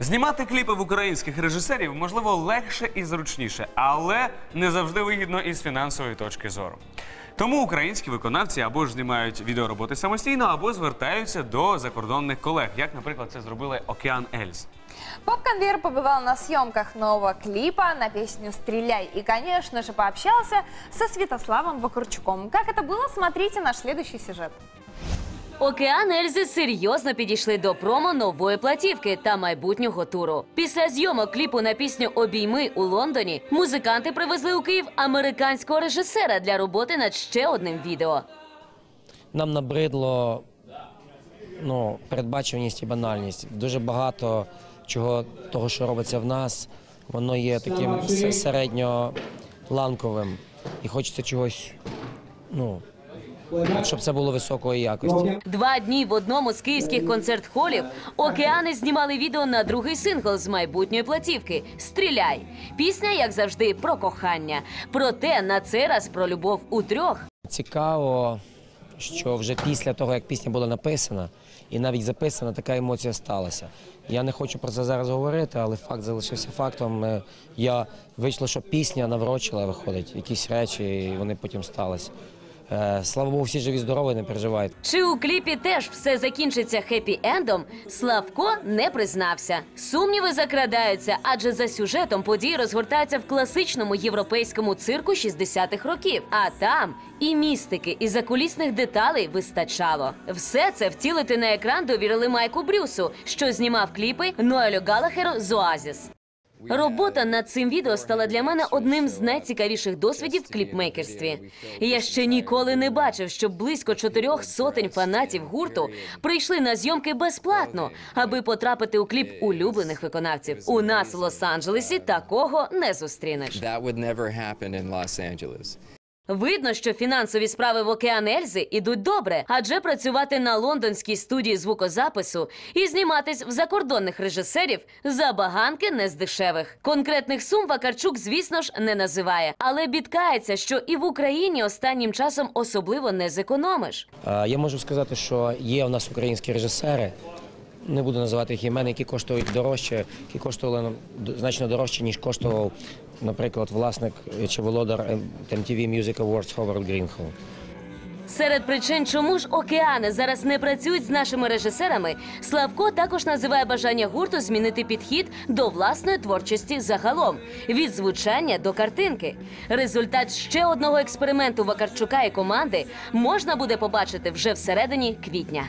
Знімати кліпи в українських режисерів можливо легше і зручніше, але не завжди вигідно із фінансової точки зору. Тому українські виконавці або ж знімають відеороботи самостійно, або звертаються до закордонних колег, як, наприклад, це зробили Океан Ельз. Поп-конвейер побывал на съемках нового клипа на песню «Стреляй» и, конечно же, пообщался со Святославом Вакарчуком. Как это было, смотрите наш следующий сюжет. Океан Ельзи серйозно підійшли до промо нової платівки та майбутнього туру. Після зйомок кліпу на пісню Обійми у Лондоні музиканти привезли у Київ американського режисера для роботи над ще одним відео. нам набридло ну, передбачуваність і банальність. Дуже багато чого того, що робиться в нас, воно є таким середньоланковим. І хочеться чогось, ну, щоб це було високої якості. Два дні в одному з київських концерт-холів океани знімали відео на другий сингл з майбутньої платівки Стріляй. Пісня, як завжди, про кохання. Проте на цей раз про любов у трьох. Цікаво, що вже після того, як пісня була написана і навіть записана, така емоція сталася. Я не хочу про це зараз говорити, але факт залишився фактом. Е, Я вийшло, що пісня наврочила, виходить, якісь речі, і вони потім сталися. Е, Слава Богу, всі живі, здорові, не переживайте. Чи у кліпі теж все закінчиться хеппі-ендом? Славко не признався. Сумніви закрадаються, адже за сюжетом події розгортаються в класичному європейському цирку 60-х років. А там і містики, і закулісних деталей вистачало. Все це втілити на екран довірили Майку Брюсу, що знімав кліпи Ноелю Галахеру з Оазіс. Робота над цим відео стала для мене одним з найцікавіших досвідів в кліпмейкерстві. Я ще ніколи не бачив, щоб близько чотирьох сотень фанатів гурту прийшли на зйомки безплатно, аби потрапити у кліп улюблених виконавців. У нас в Лос-Анджелесі такого не зустрінеш. Видно, що фінансові справи в Океан Ельзи ідуть добре, адже працювати на лондонській студії звукозапису і зніматись в закордонних режисерів забаганки не з дешевих. Конкретних сум Вакарчук, звісно ж, не називає, але бідкається, що і в Україні останнім часом особливо не зекономиш. Я можу сказати, що є у нас українські режисери. Не буду називати їх імен, які коштують дорожче, які коштували нам значно дорожче, ніж коштував, наприклад, власник чи володар MTV Music Awards Ховард Грінхол. Серед причин, чому ж океани зараз не працюють з нашими режисерами, Славко також називає бажання гурту змінити підхід до власної творчості загалом від звучання до картинки. Результат ще одного експерименту Вакарчука і команди можна буде побачити вже всередині квітня.